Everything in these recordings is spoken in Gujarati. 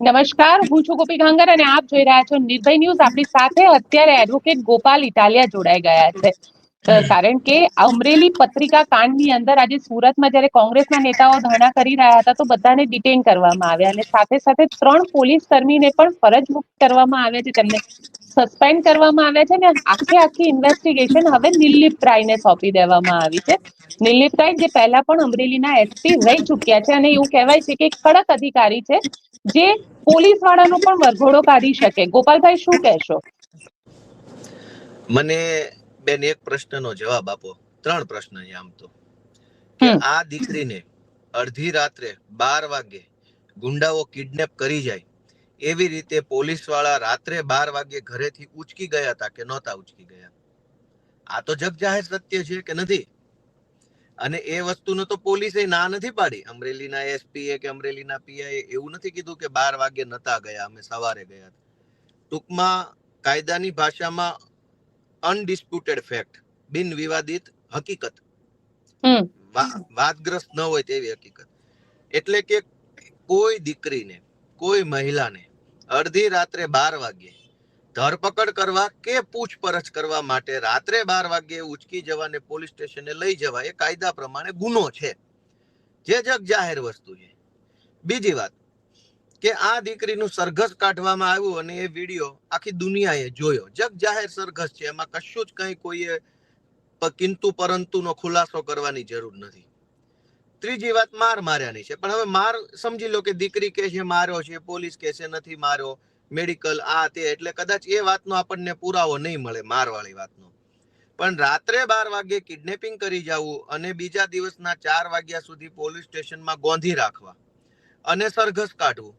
નમસ્કાર, હું છું ગોપી ગાંગર અને આપ જોઈ રહ્યા છો નિર્ભય ન્યૂઝ. આપણી સાથે અત્યારે એડવોકેટ ગોપાલ ઇટાલિયા જોડાઈ ગયા છે. કારણ કે અમરેલી પત્રિકા કાંડની અંદર આજે સુરતમાં જ્યારે કોંગ્રેસના નેતાઓ ધરણા કરી રહ્યા હતા, તો બધાને ડિટેન કરવામાં આવ્યા અને સાથે સાથે ત્રણ પોલીસ કર્મીને પણ ફરજ મુક્ત કરવામાં આવ્યા છે. તેમને સસ્પેન્ડ કરવામાં આવ્યા છે ને આખે આખી ઇન્વેસ્ટિગેશન હવે નિર્લિપ્ત રાયને સોંપી દેવામાં આવી છે. નિર્લિપ્ત રાય જે પહેલા પણ અમરેલીના એસપી રહી ચૂક્યા છે અને એવું કહેવાય છે કે કડક અધિકારી છે. જે પોલીસ વાળાનો પણ વરઘોડો કાઢી શકે. ગોપાલભાઈ શું કહેશો? મને બેન એક પ્રશ્નનો જવાબ આપો. ત્રણ પ્રશ્ન આમ તો. કે આ દીકરીને અડધી રાત્રે બાર વાગે ગુંડાઓ કિડનેપ કરી જાય એવી રીતે પોલીસવાળા રાત્રે બાર વાગે ઘરેથી ઉચકી ગયા હતા કે નહોતા ઉચકી ગયા? આ તો જગ જાહેર સત્ય છે કે નથી? અને એ વસ્તુનો તો પોલીસે ના નથી પાડી. અમરેલીના એસપી કે અમરેલીના પીઆઈ એવું નથી કીધું કે બાર વાગે નતા ગયા અમે સવારે ગયા ટૂંકમાં કાયદાની ભાષામાં અનડિસ્પ્યુટેડ ફેક્ટ બિન વિવાદિત હકીકત. વાદગ્રસ્ત ન હોય તેવી હકીકત. એટલે કે કોઈ દીકરીને કોઈ મહિલાને અડધી રાત્રે બાર વાગ્યે ધરપકડ કરવા કે પૂછપરછ કરવા માટે રાત્રે બાર વાગ્યે ઉચકી જવાને પોલીસ સ્ટેશને લઈ જવા એ કાયદા પ્રમાણે ગુનો છે. જે જગ જાહેર વસ્તુ છે. બીજી વાત, કે આ દીકરીનું સરઘસ કાઢવામાં આવ્યું અને એ વીડિયો આખી દુનિયાએ જોયો. જગ જાહેર સરઘસ છે, એમાં કશું જ કંઈ કોઈએ કિંતુ પરંતુનો ખુલાસો કરવાની જરૂર નથી. ત્રીજી વાત, માર માર્યાની છે. પણ હવે માર સમજી લો કે દીકરી કે છે, માર્યો છે, પોલીસ કે છે, નથી માર્યો. મેડિકલ આ તે, એટલે કદાચ એ વાતનો આપણને પુરાવો નહીં મળે, મારવાળી વાતનો. પણ રાત્રે બાર વાગ્યે કિડનેપિંગ કરી જવું અને બીજા દિવસના ચાર વાગ્યા સુધી પોલીસ સ્ટેશનમાં ગોંધી રાખવા અને સરઘસ કાઢવું.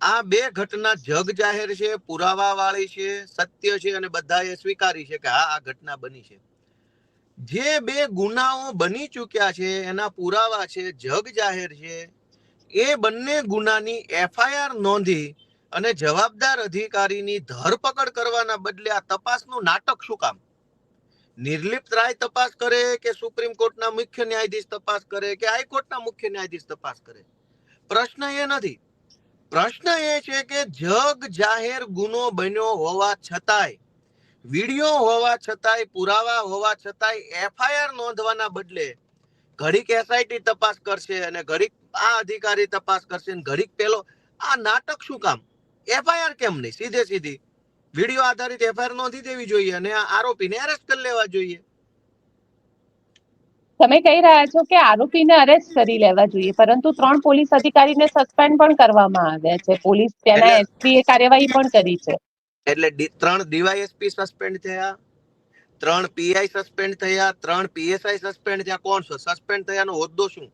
આ બે ઘટના જગ જાહેર છે પુરાવા વાળી છે, સત્ય છે અને બધાએ સ્વીકારી છે કે હા, આ ઘટના બની છે. જે બે ગુનાઓ બની ચૂક્યા છે, એના પુરાવા છે, જગ જાહેર છે, એ બંને ગુનાની એફઆઈઆર નોંધી અને જવાબદાર અધિકારીની ધરપકડ કરવાના બદલે આ તપાસનું નાટક શું કામ? નિર્લિપ્ત રાય તપાસ કરે કે સુપ્રીમ કોર્ટના મુખ્ય ન્યાયાધીશ તપાસ કરે કે હાઈકોર્ટના મુખ્ય ન્યાયાધીશ તપાસ કરે? પ્રશ્ન એ નથી. પ્રશ્ન એ છે કે જગ જાહેર ગુનો બન્યો હોવા છતાંય, વીડિયો હોવા છતાંય, પુરાવા હોવા છતાંય, એફઆઈઆર નોંધવાના બદલે ઘડીક એસઆઈટી તપાસ કરશે અને ઘડીક આ અધિકારી તપાસ કરશે અને ઘડીક પેલો, આ નાટક શું કામ? એફઆઈઆર કેમ નહીં? સીધે સીધી. વીડિયો આધારિત એફઆઈઆર નોંધી દેવી જોઈએ અને આરોપીને એરેસ્ટ કરી લેવા જોઈએ. તમે કહી રહ્યા છો કે આરોપીને અરેસ્ટ કરી લેવા જોઈએ પરંતુ ત્રણ પોલીસ અધિકારીને સસ્પેન્ડ પણ કરવામાં આવ્યા છે. પોલીસ તેના એસપી એ કાર્યવાહી પણ કરી છે. એટલે ત્રણ ડીવાયએસપી સસ્પેન્ડ થયા ત્રણ પીઆઈ સસ્પેન્ડ થયા ત્રણ પીએસઆઈ સસ્પેન્ડ થયા. કોણ છે? સસ્પેન્ડ થયાનો હોદ્દો શું?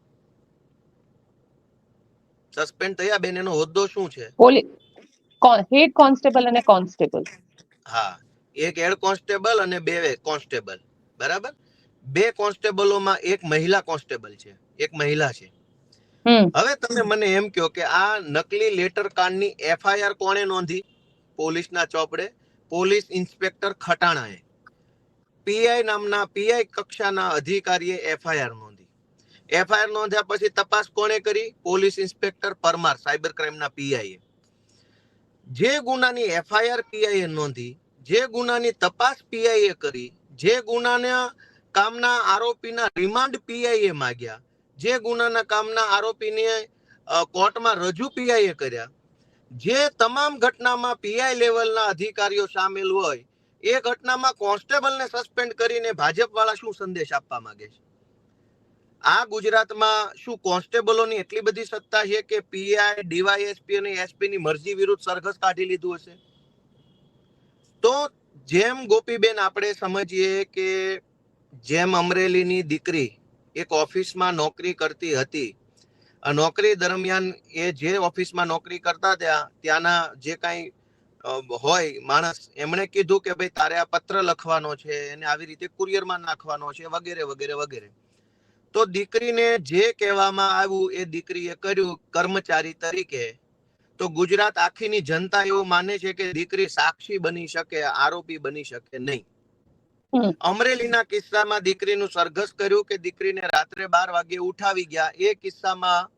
સસ્પેન્ડ થયા બેન એનો હોદ્દો શું છે? પોલીસ હેડ કોન્સ્ટેબલ અને કોન્સ્ટેબલ હા એક હેડ કોન્સ્ટેબલ અને બે કોન્સ્ટેબલ બરાબર? બે કોન્સ્ટેબલોમાં એક મહિલા કોન્સ્ટેબલ છે એક મહિલા છે. હવે તમે મને એમ કહો કે આ નકલી લેટર કાર્ડની એફઆઈઆર કોણે નોંધી? પોલીસના ચોપડે. પોલીસ ઇન્સ્પેક્ટર ખટાણાએ. પીઆઈ નામના પીઆઈ કક્ષાના અધિકારીએ એફઆઈઆર નોંધી. એફઆઈઆર નોંધ્યા પછી તપાસ કોણે કરી? પોલીસ ઇન્સ્પેક્ટર પરમાર સાયબર ક્રાઇમના પીઆઈએ જે ગુનાની એફઆઈઆર પીઆઈએ નોંધી, જે ગુનાની તપાસ પીઆઈએ કરી, જે ગુનાના કામના આરોપીના રિમાન્ડ પીઆઈએ માગ્યા, જે ગુનાના કામના આરોપીને કોર્ટમાં રજૂ પીઆઈએ કર્યા. જે તમામ ઘટનામાં પીઆઈ લેવલના અધિકારીઓ સામેલ હોય, એ ઘટનામાં કોન્સ્ટેબલને સસ્પેન્ડ કરીને ભાજપવાળા શું સંદેશ આપવા માંગે છે? આ ગુજરાતમાં શું કોન્સ્ટેબલોની એટલી બધી સત્તા છે કે પીઆઈ ડીવાયએસપી અને એસપી ની મરજી વિરુદ્ધ સરઘસ કાઢી લીધું હશે? તો જેમ ગોપીબેન આપણે સમજીએ કે જેમ અમરેલીની દીકરી એક ઓફિસમાં નોકરી કરતી હતી નોકરી દરમિયાન એ જે ઓફિસમાં નોકરી કરતા ત્યાં, ત્યાંના જે કાંઈ હોય માણસ, એમણે કીધું કે ભાઈ તારે આ પત્ર લખવાનો છે, એને આવી રીતે કુરિયરમાં નાખવાનો છે, વગેરે વગેરે વગેરે. તો દીકરીને જે કહેવામાં આવ્યું એ દીકરીએ કર્યું કર્મચારી તરીકે. તો ગુજરાત આખીની જનતા એવું માને છે કે દીકરી સાક્ષી બની શકે આરોપી બની શકે નહીં. અમરેલીના કિસ્સામાં દીકરીનું સરઘસ કર્યું કે દીકરીને રાત્રે બાર વાગે ઉઠાવી ગયા. એ કિસ્સામાં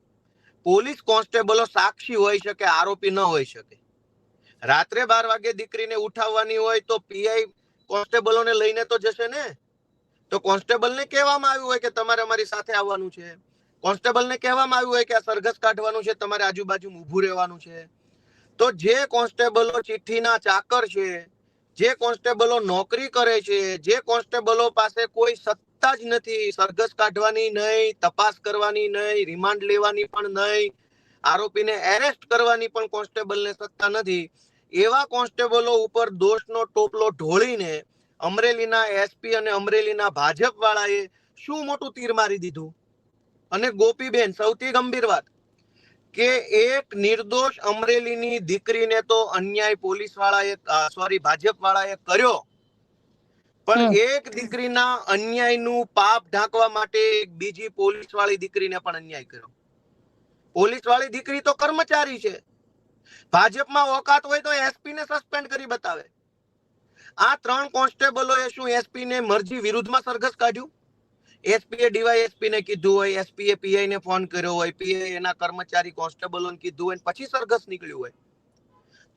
પોલીસ કોન્સ્ટેબલો સાક્ષી હોઈ શકે આરોપી ન હોઈ શકે. રાત્રે બાર વાગે દીકરીને ઉઠાવવાની હોય તો પીઆઈ કોન્સ્ટેબલોને લઈને તો જશે ને? તો કોન્સ્ટેબલને કહેવામાં આવ્યું હોય કે તમારે અમારી સાથે આવવાનું છે. કોન્સ્ટેબલને કહેવામાં આવ્યું હોય કે આ સરઘસ કાઢવાનું છે, તમારે આજુબાજુ ઊભું રહેવાનું છે. તો જે કોન્સ્ટેબલો ચિઠ્ઠીના ચાકર છે, જે કોન્સ્ટેબલો નોકરી કરે છે, જે કોન્સ્ટેબલો પાસે કોઈ સત્તા જ નથી, સરઘસ કાઢવાની નહીં, તપાસ કરવાની નહીં, રિમાન્ડ લેવાની પણ નહીં, આરોપીને એરેસ્ટ કરવાની પણ કોન્સ્ટેબલને સત્તા નથી. એવા કોન્સ્ટેબલો ઉપર દોષનો ટોપલો ઢોળીને અમરેલીના એસપી અને અમરેલીના ભાજપ વાળાએ શું મોટું તીર મારી દીધું? અને ગોપીબેન સૌથી ગંભીર વાત કે એક નિર્દોષ અમરેલીની દીકરીને તો અન્યાય પોલીસ વાળાએ સોરી ભાજપ વાળાએ કર્યો. પણ એક દીકરીના અન્યાયનું પાપ ઢાંકવા માટે એક બીજી પોલીસ વાળી દીકરીને પણ અન્યાય કર્યો. પોલીસ વાળી દીકરી તો કર્મચારી છે. ભાજપમાં ઓકાત હોય તો એસપી ને સસ્પેન્ડ કરી બતાવે. આ ત્રણ કોન્સ્ટેબલોએ શું એસપી ને મરજી વિરુદ્ધમાં સરઘસ કાઢ્યું? એસપી એ ડીવાયએસપી ને કીધું હોય એસપી એ પીઆઈ ને ફોન કર્યો હોય પીઆઈ એના કર્મચારી કોન્સ્ટેબલો ને કીધું હોય પછી સરઘસ નીકળ્યું હોય.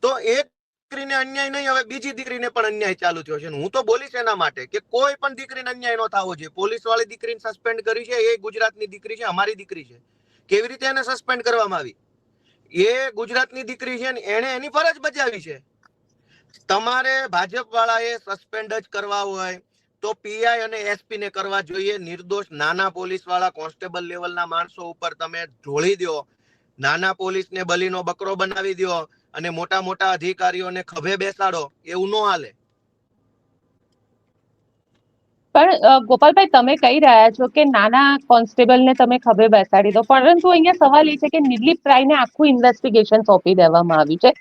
તો એક દીકરીને અન્યાય નહીં, હવે બીજી દીકરીને પણ અન્યાય ચાલુ થયો છે હું તો બોલીશ એના માટે કે કોઈ પણ દીકરીને અન્યાય નો થવો જોઈએ. પોલીસ વાળી દીકરીને સસ્પેન્ડ કરી છે, એ ગુજરાતની દીકરી છે, અમારી દીકરી છે. કેવી રીતે એને સસ્પેન્ડ કરવામાં આવી? એ ગુજરાતની દીકરી છે ને એને એની ફરજ બજાવી છે. તમારે ભાજપ વાળાએ સસ્પેન્ડ જ કરવા હોય તો પીઆઈ અને એસપી ને કરવા જોઈએ. નિર્દોષ નાના પોલીસવાળા કોન્સ્ટેબલ લેવલના માણસો ઉપર તમે ઢોળી દો. નાના પોલીસ ને બલીનો બકરો બનાવી દો અને મોટા મોટા અધિકારીઓને ખભે બેસાડો. એવું ન હાલે. પણ ગોપાલભાઈ, તમે કહી રહ્યા છો કે નાના કોન્સ્ટેબલને તમે ખભે બેસાડી દો. પરંતુ અહીંયા સવાલ એ છે કે નિર્લિપ્ત રાયને આખું ઇન્વેસ્ટિગેશન સોંપી દેવામાં આવ્યું છે.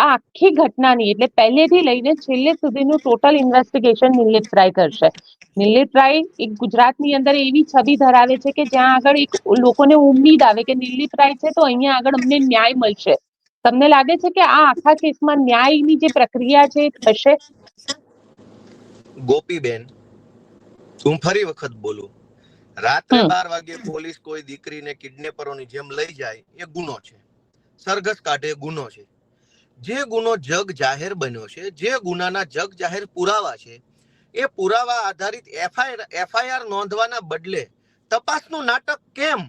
આ આખી ઘટનાની, એટલે પહેલેથી લઈને છેલ્લે સુધીનું ટોટલ ઇન્વેસ્ટિગેશન નિર્લિપ્ત રાય કરશે. નિર્લિપ્ત રાય એક ગુજરાતની અંદર એવી છબી ધરાવે છે કે જ્યાં આગળ એક લોકોને ઉમ્મીદ આવે કે નિર્લિપ્ત રાય છે તો અહીંયા આગળ અમને ન્યાય મળશે. તમને લાગે છે કે આ આખા કેસમાં ન્યાયની જે પ્રક્રિયા છે એ થશે? ગોપીબેન હું ફરી વખત બોલું. રાત્રે બાર વાગે પોલીસ કોઈ દીકરીને કિડનેપરોની જેમ લઈ જાય એ ગુનો છે. સરઘસ કાઢે ગુનો છે. જે ગુનો જગ જાહેર બન્યો છે જે ગુનાના જગ જાહેર પુરાવા છે એ પુરાવા આધારિત એફઆઈઆર એફઆઈઆર નોંધવાના બદલે તપાસનું નાટક કેમ?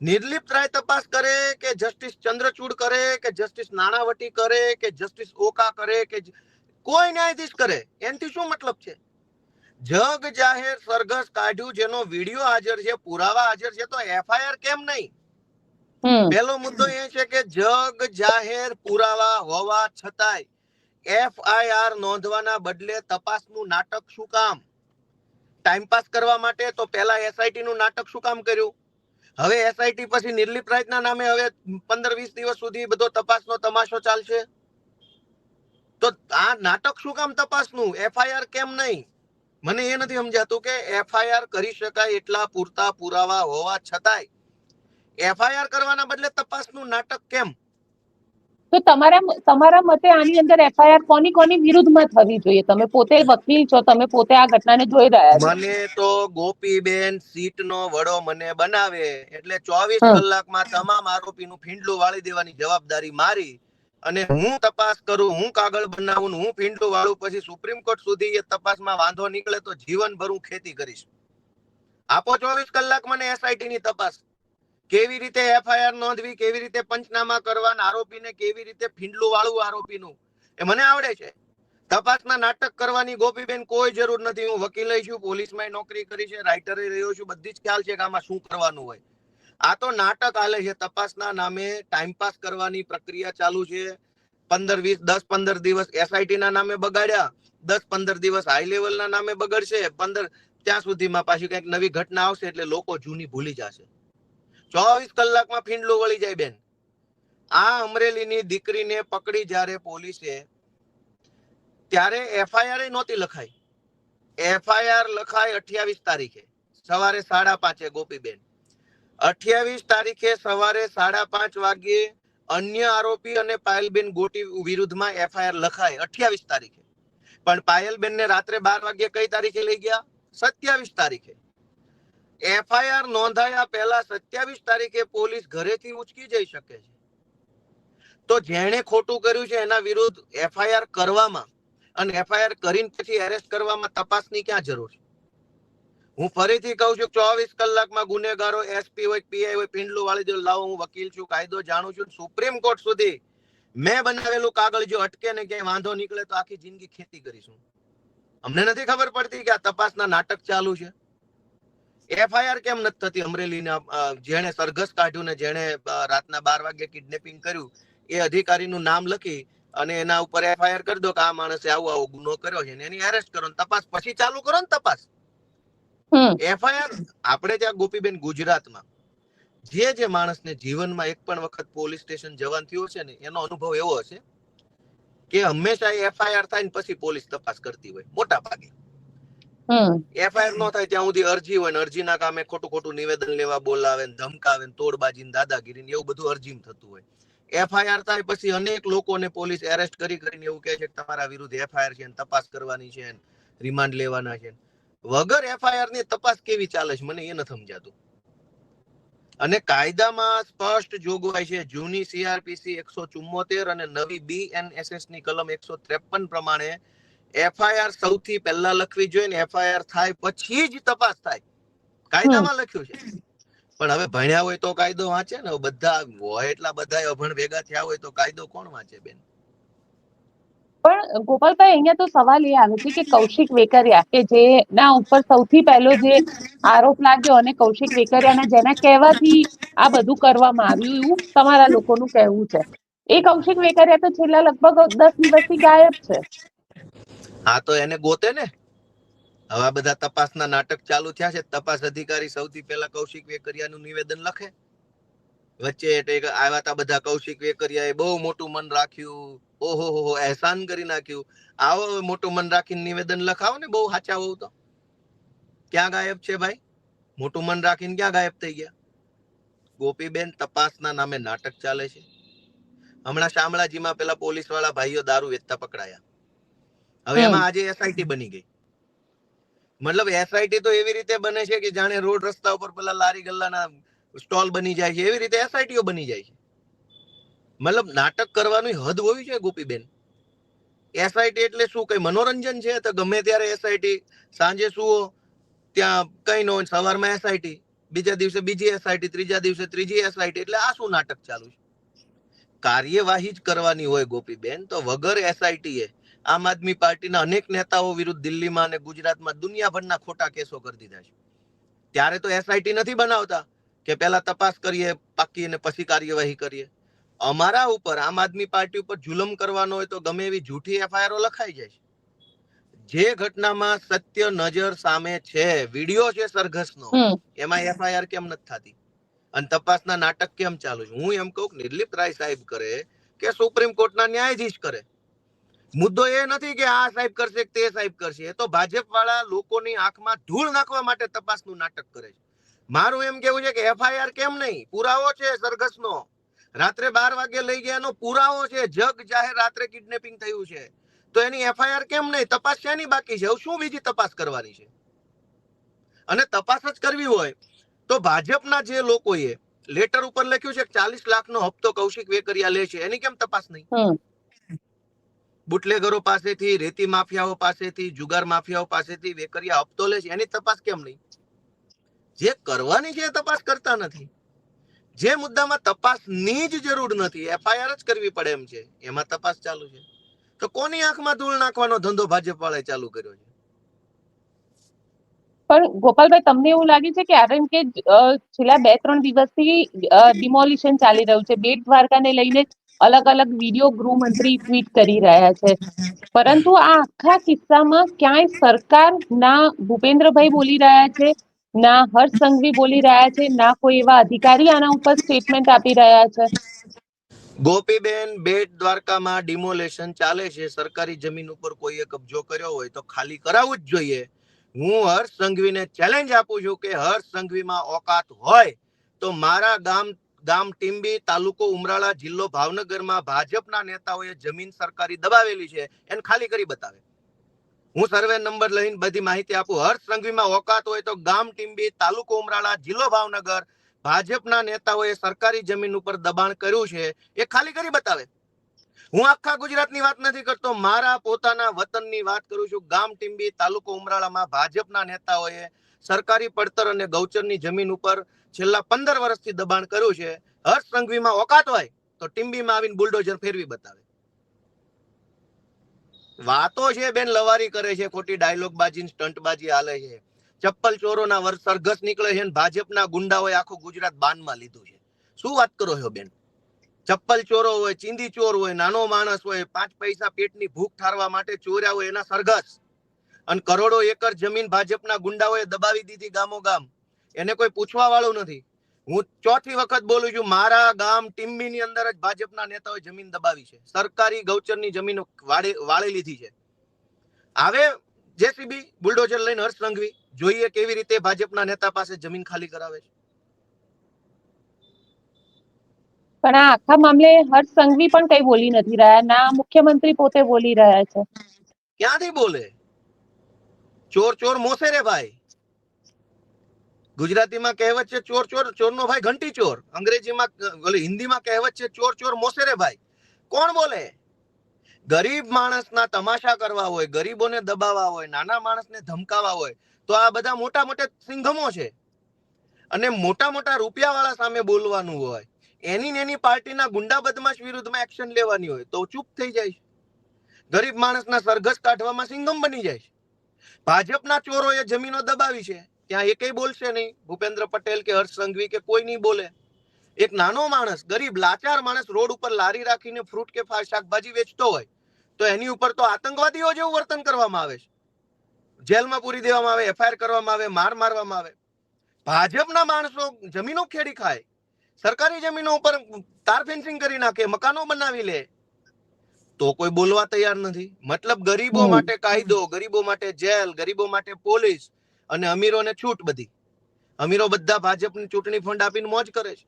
નિર્લિપ્ત રાય તપાસ કરે કે જસ્ટિસ ચંદ્રચૂડ કરે કે જસ્ટિસ નાણાવટી કરે કે જસ્ટિસ ઓકા કરે કે કોઈ ન્યાયાધીશ કરે? એનથી શું મતલબ છે? જગ જાહેર સરઘસ કાઢ્યું જેનો વીડિયો હાજર છે પુરાવા હાજર છે તો એફઆઈઆર કેમ નહીં? પહેલો મુદ્દો એ છે કે જગ જાહેર પુરાવા હોવા છતાંય એફઆઈઆર નોંધવાના બદલે તપાસનું નાટક શું કામ? ટાઈમપાસ કરવા માટે તો પહેલા એસઆઈટી નું નાટક શું કામ કર્યું? હવે એસઆઈટી પછી નિર્લિપ રાયતના નામે હવે પંદર વીસ દિવસ સુધી બધો તપાસનો તમાશો ચાલશે? તો આ નાટક શું કામ તપાસનું? એફઆઈઆર કેમ નહીં? મને એ નથી સમજાતું કે એફઆઈઆર કરી શકાય એટલા પૂરતા પુરાવા હોવા છતાંય એફઆઈઆર કરવાના બદલે તપાસનું નાટક કેમ? તો તમારા તમારા મતે આની અંદર એફઆઈઆર કોની કોની વિરુદ્ધમાં થવી જોઈએ? તમે પોતે વકીલ છો તમે પોતે આ ઘટનાને જોઈ રહ્યા છો. મને તો ગોપીબેન સીટનો વડો મને બનાવે. એટલે ચોવીસ હમ. કલાકમાં તમામ આરોપીનું ફીંડલું વાળી દેવાની જવાબદારી મારી. અને હું તપાસ કરું, હું કાગળ બનાવું હું ફીંડલું વાળું, પછી સુપ્રીમ કોર્ટ સુધી એ તપાસમાં વાંધો નીકળે તો જીવનભર હું ખેતી કરીશ. આપો ચોવીસ કલાક મને એસઆઈટી ની તપાસ. કેવી રીતે એફઆઈઆર નોંધવી, કેવી રીતે પંચનામા કરવા આરોપીને, કેવી રીતે ફીંડલું વાળું આરોપીનું? એ મને આવડે છે. તપાસના નાટક કરવાની ગોપીબેન કોઈ જરૂર નથી. હું વકીલ છું પોલીસમાં નોકરી કરી છે, રાઇટરે રહ્યો છું, બધી જ ખ્યાલ છે કે આમાં શું કરવાનું હોય. આ તો નાટક હાલે છે. તપાસના નામે ટાઈમ પાસ કરવાની પ્રક્રિયા ચાલુ છે. પંદર વીસ, દસ પંદર દિવસ એસઆઈટી ના નામે બગાડ્યા. દસ પંદર દિવસ હાઈ લેવલ ના નામે બગડશે. પંદર, ત્યાં સુધીમાં પાછી કંઈક નવી ઘટના આવશે એટલે લોકો જૂની ભૂલી જશે. ચોવીસ કલાકમાં ફીંડલું વળી જાય બેન. આ અમરેલીની દીકરીને પકડી જ્યારે પોલીસે, ત્યારે એફઆઈઆર નહોતી લખાઈ. એફઆઈઆર લખાય અઠ્યાવીસ તારીખે. સવારે સાડા પાંચે ગોપીબેન. અઠ્યાવીસ તારીખે સવારે સાડા પાંચ વાગ્યે અન્ય આરોપી અને પાયલબેન ગોટી વિરુદ્ધમાં એફઆઈઆર લખાય અઠ્યાવીસ તારીખે. પણ પાયલબેનને રાત્રે બાર વાગ્યે કઈ તારીખે લઈ ગયા? સત્યાવીસ તારીખે. એફઆઈઆર નોંધાયા પહેલા સત્યાવીસ તારીખે પોલીસ ઘરેથી ઉચકી જઈ શકે છે. તો જેણે ખોટું કર્યું છે એના વિરુદ્ધ એફઆઈઆર કરવામાં અને એફઆઈઆર કરીને પછી એરેસ્ટ કરવામાં તપાસની ક્યાં જરૂર છે? હું ફરીથી કહું છું ચોવીસ કલાકમાં ગુનેગારો એસપી હોય પીઆઈ હોય, પિંડલું વાળી જો લાવો, હું વકીલ છું, કાયદો જાણું છું, સુપ્રીમ કોર્ટ સુધી મેં બનાવેલું કાગળ જો અટકે ને ક્યાંય વાંધો નીકળે તો આખી જિંદગી ખેતી કરીશું. અમને નથી ખબર પડતી કે આ તપાસના નાટક ચાલુ છે. એફઆઈઆર કેમ નથી થતી? અમરેલીના જેણે સરઘસ કાઢ્યું ને જેણે રાતના બાર વાગે કિડનેપિંગ કર્યું, એ અધિકારીનું નામ લખી અને એના ઉપર એફઆઈઆર કરી દો કે આ માણસે આવો આવો ગુનો કર્યો છે એની એરેસ્ટ કરો તપાસ. પછી ચાલુ કરો ને તપાસ. એફઆઈઆર આપણે ત્યાં ગોપીબેન ગુજરાતમાં જે જે માણસને જીવનમાં એક પણ વખત પોલીસ સ્ટેશન જવાન થયો છે ને એનો અનુભવ એવો હશે કે હંમેશા એફઆઈઆર થાય ને પછી પોલીસ તપાસ કરતી હોય મોટા ભાગે. એફઆઈઆર નો થાય ત્યાં સુધી અરજી હોય ને અરજીના કામે ખોટું ખોટું નિવેદન લેવા બોલાવે ને ધમકાવે ને તોડબાજી ને દાદાગીરી ને એવું બધું અરજીમાં થતું હોય. એફઆઈઆર થાય પછી અનેક લોકોને પોલીસ એરેસ્ટ કરી કરીને એવું કહે છે કે તમારા વિરુદ્ધ એફઆઈઆર છે તપાસ કરવાની છે રિમાન્ડ લેવાના છે વગર એફઆઈઆરની તપાસ કેવી ચાલે છે? મને એ નથી સમજાતું. અને કાયદામાં સ્પષ્ટ જોગવાઈ છે, જૂની સીઆરપીસી એકસો ચુમ્મોતેર અને નવી બીએનએસએસની કલમ એકસો ત્રેપન પ્રમાણે એફઆઈઆર સૌથી પહેલા લખવી જોઈએ ને એફઆઈઆર થાય પછી જ તપાસ થાય. કાયદામાં લખ્યું છે. પણ હવે ભણ્યા હોય તો કાયદો વાંચે ને? બધા હોય એટલા બધા અભણ ભેગા થયા હોય તો કાયદો કોણ વાંચે બેન? પણ ગોપાલભાઈ, અહીંયા તો સવાલ એ આવે છે કે કૌશિક વેકરિયા કે જેના ઉપર સૌથી પહેલો જે આરોપ લાગ્યો અને કૌશિક વેકરિયાના જેના કહેવાથી આ બધું કરવામાં આવ્યું, એવું તમારા લોકોનું કહેવું છે. એ કૌશિક વેકરિયા તો છેલ્લા લગભગ દસ દિવસથી ગાયબ છે. હા, તો એને ગોતે ને? હવે બધા તપાસના નાટક ચાલુ થયા છે. તપાસ અધિકારી સૌથી પહેલા કૌશિક વેકરિયાનું નિવેદન લખે. વચ્ચે એટલે આવ્યા હતા બધા કૌશિક વેકરિયાએ બહુ મોટું મન રાખ્યું. ઓહો હો એહસાન કરી નાખ્યું. આવો મોટું મન રાખીને નિવેદન લખાવો ને બહુ સાચા હોવ તો. ક્યાં ગાયબ છે ભાઈ? મોટું મન રાખીને ક્યાં ગાયબ થઈ ગયા? ગોપીબેન તપાસના નામે નાટક ચાલે છે. હમણાં શામળાજીમાં પેલા પોલીસવાળા ભાઈઓ દારૂ વેચતા પકડાયા. હવે એમાં આજે એસઆઈટી બની ગઈ. મતલબ એસઆઈટી તો એવી રીતે બને છે કે જાણે રોડ રસ્તા ઉપર પેલા લારી ગલ્લાના સ્ટોલ બની જાય છે, એવી રીતે એસઆઈટીઓ બની જાય છે. મતલબ નાટક કરવાની હદ હોવી જોઈએ ગોપીબેન. એસઆઈટી એટલે શું? કઈ મનોરંજન છે? તો ગમે ત્યારે એસઆઈટી સાંજે સુવો, ત્યાં કઈ નો સવારમાં એસઆઈટી બીજા દિવસે બીજી એસઆઈટી ત્રીજા દિવસે ત્રીજી એસઆઈટી એટલે આ શું નાટક ચાલુ છે? કાર્યવાહી જ કરવાની હોય ગોપીબેન, તો વગર એસઆઈટી એ આમ આદમી પાર્ટીના અનેક નેતાઓ વિરુદ્ધ દિલ્હીમાં અને ગુજરાતમાં દુનિયાભરના ખોટા કેસો કરી દીધા છે. ત્યારે તો એસઆઈટી નથી બનાવતા. કે પહેલા તપાસ કરીએ પાકી અને પછી કાર્યવાહી કરીએ. અમારા ઉપર આમ આદમી પાર્ટી ઉપર જુલમ કરવાનો હોય તો ગમે એવી જૂઠી એફઆઈઆરો લખાઈ જાય છે. જે ઘટનામાં સત્ય નજર સામે છે વીડિયો છે સરઘસનો એમાં એફઆઈઆર કેમ નથી થતી? અને તપાસના નાટક કેમ ચાલુ છે? હું એમ કહું નિર્લિપ્ત રાય સાહેબ કરે કે સુપ્રીમ કોર્ટના ન્યાયાધીશ કરે. મુદ્દો એ નથી કે આ સાહેબ કરશે કે તે સાહેબ કરશે. એ તો ભાજપ વાળા લોકોની આંખમાં ધૂળ નાખવા માટે તપાસનું નાટક કરે છે. મારું એમ કેવું છે કે એફઆઈઆર કેમ નહીં? પુરાવો છે સરઘસનો. રાત્રે બાર વાગે લઈ ગયા એનો પુરાવો છે. જગ જાહેર રાત્રે કિડનેપિંગ થયું છે. તો એની એફઆઈઆર કેમ નહીં? તપાસ શેની બાકી છે? શું બીજી તપાસ કરવાની છે? અને તપાસ જ કરવી હોય તો ભાજપના જે લોકોએ લેટર ઉપર લખ્યું છે કે ચાલીસ લાખનો હપ્તો કૌશિક વેકરિયા લે છે. એની કેમ તપાસ નહીં? બુટલેગરો પાસેથી રેતી માફિયાઓ પાસેથી જુગાર માફિયાઓ પાસેથી વેકરિયા હપ્તો લે છે. એની તપાસ કેમ નહીં? જે કરવાની છે તપાસ કરતા નથી. જે મુદ્દામાં તપાસની જ જરૂર નથી, એફઆઈઆર જ કરવી પડે એમ છે. એમાં તપાસ ચાલુ છે. તો કોની આંખમાં ધૂળ નાખવાનો ધંધો ભાજપ વાળાએ ચાલુ કર્યો છે? પણ ગોપાલભાઈ, તમને એવું લાગે છે કે કારણ કે છેલ્લા બે, ત્રણ દિવસથી ડિમોલિશન ચાલી રહ્યું છે. બેટ દ્વારકાને લઈને અલગ અલગ વીડિયો ગૃહમંત્રી ટ્વીટ કરી રહ્યા છે. પરંતુ આ આખા કિસ્સામાં ક્યાંય સરકાર ના ભૂપેન્દ્રભાઈ બોલી રહ્યા છે ના હર્ષ સંઘવી બોલી રહ્યા છે, ના કોઈ એવા અધિકારી આના ઉપર સ્ટેટમેન્ટ આપી રહ્યા છે. ગોપીબેન બેટ દ્વારકામાં ડિમોલેશન ચાલે છે, સરકારી જમીન ઉપર કોઈએ કબજો કર્યો હોય તો ખાલી કરાવવું જ જોઈએ. હું હર્ષ સંઘવીને ચેલેન્જ આપું છું કે હર્ષ સંઘવીમાં ઓકાત હોય તો મારા ગામ ગામ ટીંબી તાલુકો ઉમરાળા જિલ્લો ભાવનગરમાં ભાજપના નેતાઓએ જમીન સરકારી દબાવેલી છે, એને ખાલી કરી બતાવે. હું સર્વે નંબર લઈને બધી માહિતી આપું. હર્ષ સંઘવીમાં ઓકાત હોય તો ગામ, ટીંબી, તાલુકો ઉમરાળા, જિલ્લો ભાવનગર ભાજપના નેતાઓએ સરકારી જમીન ઉપર દબાણ કર્યું છે. એ ખાલી કરી બતાવે. હું આખા ગુજરાતની વાત નથી કરતો, મારા પોતાના વતનની વાત કરું છું. ગામ, ટીંબી, તાલુકો ઉમરાળામાં ભાજપના નેતાઓએ સરકારી પડતર અને ગૌચરની જમીન ઉપર છેલ્લા પંદર વર્ષથી દબાણ કર્યું છે. હર્ષ સંઘવીમાં ઓકાત હોય તો ટીંબીમાં આવીને બુલડોઝર ફેરવી બતાવે. વાતો છે બેન, લવારી કરે છે, ખોટી ડાયલોગ બાજી સ્ટંટબાજી હાલે છે. ચપ્પલ ચોરોના વર્ષ સરઘસ નીકળે છે અને ભાજપના ગુંડાઓએ આખું ગુજરાત બાનમાં લીધું છે. શું વાત કરો છો બેન? ચપ્પલ ચોરો હોય, ચીંદી ચોર હોય, નાનો માણસ હોય, પાંચ પૈસા પેટની ભૂખ ઠારવા માટે ચોર્યા હોય એના સરઘસ. અને કરોડો એકર જમીન ભાજપના ગુંડાઓએ દબાવી દીધી ગામો ગામ એને કોઈ પૂછવા વાળું નથી. હું ચોથી વખત બોલું છું મારા ગામ ટીમ્બીની અંદર જ ભાજપના નેતાઓએ જમીન દબાવી છે. સરકારી ગૌચરની જમીનો વાળે વાળી લીધી છે. હવે જેસીબી બુલડોઝર લઈને હર્ષ સંઘવી જોઈએ કેવી રીતે ભાજપના નેતા પાસે જમીન ખાલી કરાવે છે. પણ આ આખા મામલે હર્ષ સંઘવી પણ કઈ બોલી નથી રહ્યા ના મુખ્યમંત્રી પોતે બોલી રહ્યા છે. ક્યાંથી બોલે? ચોર ચોર મોસે રે ભાઈ. ગુજરાતીમાં કહેવત છે ચોર ચોર, ચોરનો ભાઈ ઘંટી ચોર. અંગ્રેજીમાં હિન્દીમાં કહેવત છે ચોર ચોર મોસેરે ભાઈ. કોણ બોલે? ગરીબ માણસના તમાશા કરવા હોય, ગરીબોને દબાવવા હોય, નાના માણસને ધમકાવા હોય, તો આ બધા મોટા મોટા સિંઘમો છે. અને મોટા મોટા રૂપિયાવાળા સામે બોલવાનું હોય, એની એની પાર્ટીના ગુંડા બદમાશ વિરુદ્ધમાં એક્શન લેવાની હોય, તો ચૂપ થઈ જાય ગરીબ માણસના સરઘસ કાઢવામાં સિંઘમ બની જાય ભાજપના ચોરોએ જમીનો દબાવી છે. ત્યાં એકેય બોલશે નહીં. ભૂપેન્દ્ર પટેલ કે હર્ષ સંઘવી કે કોઈ નહીં બોલે. એક નાનો માણસ ગરીબ લાચાર માણસ રોડ ઉપર લારી રાખીને ફ્રૂટ કે શાકભાજી વેચતો હોય તો એની ઉપર તો આતંકવાદીઓ જેવું વર્તન કરવામાં આવે છે. જેલમાં પૂરી દેવામાં આવે એફઆઈઆર કરવામાં આવે માર મારવામાં આવે. ભાજપના માણસો જમીનો ખેડી ખાય. સરકારી જમીનો ઉપર તાર ફેન્સિંગ કરી નાખે મકાનો બનાવી લે. તો કોઈ બોલવા તૈયાર નથી. મતલબ ગરીબો માટે કાયદો ગરીબો માટે જેલ ગરીબો માટે પોલીસ અને અમીરોને છૂટ બધી. અમીરો બધા ભાજપની ચૂંટણી ફંડ આપીને મોજ કરે છે.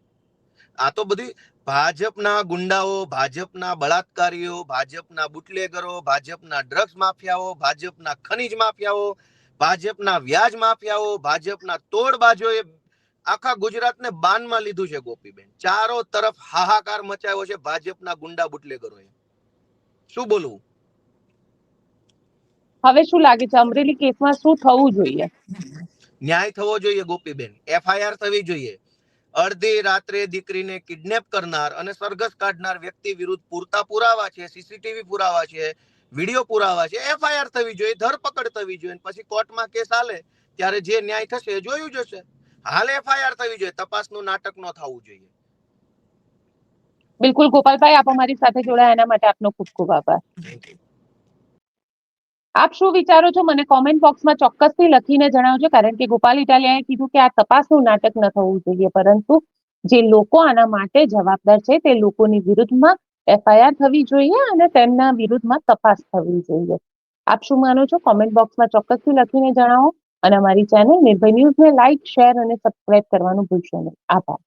આ તો બધી ભાજપના ગુંડાઓ, ભાજપના બળાત્કારીઓ, ભાજપના બુટલેગરો, ભાજપના ડ્રગ્સ માફિયાઓ, ભાજપના ખનીજ માફિયાઓ, ભાજપના વ્યાજ માફિયાઓ, ભાજપના તોડબાજોએ આખા ગુજરાતને બાનમાં લીધું છે ગોપીબેન. ચારો તરફ હાહાકાર મચાવ્યો છે ભાજપના ગુંડા બુટલેગરોએ. શું બોલવું? હવે શું લાગે છે? અમરેલી કેસમાં શું થવું જોઈએ? ન્યાય થવો જોઈએ ગોપીબેન. એફઆઈઆર થવી જોઈએ. અડધી રાત્રે દીકરીને કિડનેપ કરનાર અને સરઘસ કાઢનાર વ્યક્તિ વિરુદ્ધ પૂરતા પુરાવા છે સીસીટીવી પુરાવા છે વીડિયો પુરાવા છે એફઆઈઆર થવી જોઈએ ધરપકડ થવી જોઈએ. પછી કોર્ટમાં કેસ હાલે ત્યારે જે ન્યાય થશે એ જોયું જશે હાલ એફઆઈઆર થવી જોઈએ. તપાસનું નાટક ન થવું જોઈએ. બિલકુલ ગોપાલભાઈ આપ અમારી સાથે જોડાયા. એના માટે આપનો ખૂબ ખૂબ આભાર. આપ શું વિચારો છો? મને કોમેન્ટ બોક્સમાં ચોક્કસથી લખીને જણાવજો, કારણ કે ગોપાલ ઇટાલિયાએ કીધું કે આ તપાસનું નાટક ન થવું જોઈએ, પરંતુ જે લોકો આના માટે જવાબદાર છે, તે લોકોની વિરુદ્ધમાં એફઆઈઆર થવી જોઈએ અને તેમના વિરુદ્ધમાં તપાસ થવી જોઈએ. આપ શું માનો છો? કોમેન્ટ બોક્સમાં ચોક્કસથી લખીને જણાવો અને અમારી ચેનલ નિર્ભય ન્યૂઝને લાઇક શેર અને સબસ્ક્રાઇબ કરવાનું ભૂલશો નહીં. આભાર.